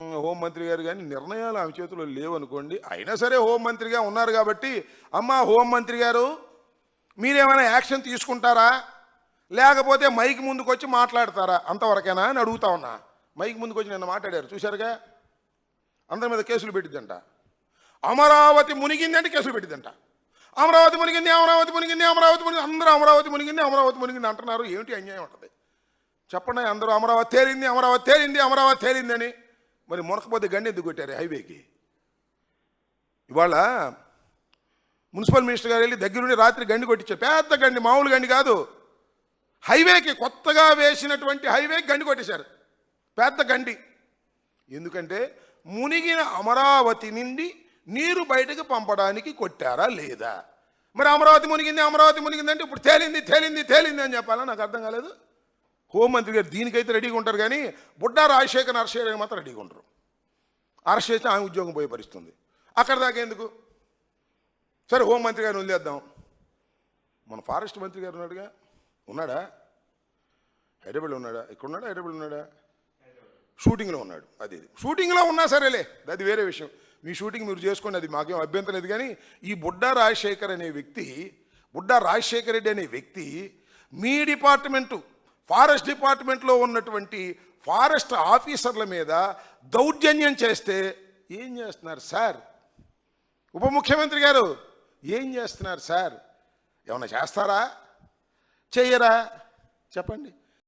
హోంమంత్రి గారు కానీ నిర్ణయాలు ఆమె చేతిలో లేవనుకోండి అయినా సరే హోంమంత్రిగా ఉన్నారు కాబట్టి అమ్మ హోంమంత్రి గారు మీరేమైనా యాక్షన్ తీసుకుంటారా? లేకపోతే మైక్ ముందుకు వచ్చి మాట్లాడతారా? అంతవరకేనా అని అడుగుతా ఉన్నా. మైక్ ముందుకు వచ్చి నిన్న మాట్లాడారు. చూశారుగా? అందరి మీద కేసులు పెట్టిద్దంట. అమరావతి మునిగిందంటే కేసులు పెట్టిద్దంట. అమరావతి మునిగింది అమరావతి మునిగింది అమరావతి మునిగింది అందరూ అమరావతి మునిగింది అమరావతి మునిగింది అంటున్నారు. ఏమిటి అన్యాయం ఉంటుంది? చెప్పండి అందరూ అమరావతి తేలింది అమరావతి తేలింది అమరావతి తేలింది అని మరి మొరకపోతే గండి ఎందుకు కొట్టారు హైవేకి? ఇవాళ మున్సిపల్ మినిస్టర్ గారు వెళ్ళి దగ్గరుండి రాత్రి గండి కొట్టించారు. పెద్ద గండి మామూలు గండి కాదు. హైవేకి కొత్తగా వేసినటువంటి హైవేకి గండి కొట్టేశారు. పెద్ద గండి. ఎందుకంటే మునిగిన అమరావతి నుండి నీరు బయటకు పంపడానికి కొట్టారా లేదా? మరి అమరావతి మునిగింది అమరావతి మునిగిందంటే ఇప్పుడు తేలింది తేలింది తేలింది అని చెప్పాలా? నాకు అర్థం కాలేదు. హోంమంత్రి గారు దీనికైతే రెడీగా ఉంటారు కానీ బుడ్డా రాజశేఖర్ అరెస్ట్ చేయడానికి మాత్రం రెడీగా ఉంటారు అరెస్ట్ చేస్తే ఆమె ఉద్యోగం పోయే పరిస్థితుంది. అక్కడ దాకా ఎందుకు? సరే హోంమంత్రి గారిని వదిలేద్దాం. మన ఫారెస్ట్ మంత్రి గారు ఉన్నాడుగా? ఉన్నాడా? హైదరాబాద్ ఉన్నాడా? ఇక్కడ ఉన్నాడా హైదరాబాద్ ఉన్నాడా? షూటింగ్లో ఉన్నాడు. అది ఇది. షూటింగ్లో ఉన్నా సరేలే అది వేరే విషయం. మీ షూటింగ్ మీరు చేసుకోండి అది మాకేం అభ్యంతరం లేదు. కానీ ఈ బుడ్డా రాజశేఖర్ అనే వ్యక్తి బుడ్డా రాజశేఖర్ రెడ్డి అనే వ్యక్తి మీ డిపార్ట్మెంటు ఫారెస్ట్ డిపార్ట్మెంట్లో ఉన్నటువంటి ఫారెస్ట్ ఆఫీసర్ల మీద దౌర్జన్యం చేస్తే ఏం చేస్తున్నారు సార్? ఉప ముఖ్యమంత్రి గారు ఏం చేస్తున్నారు సార్? ఏమైనా చేస్తారా? చెయ్యరా? చెప్పండి.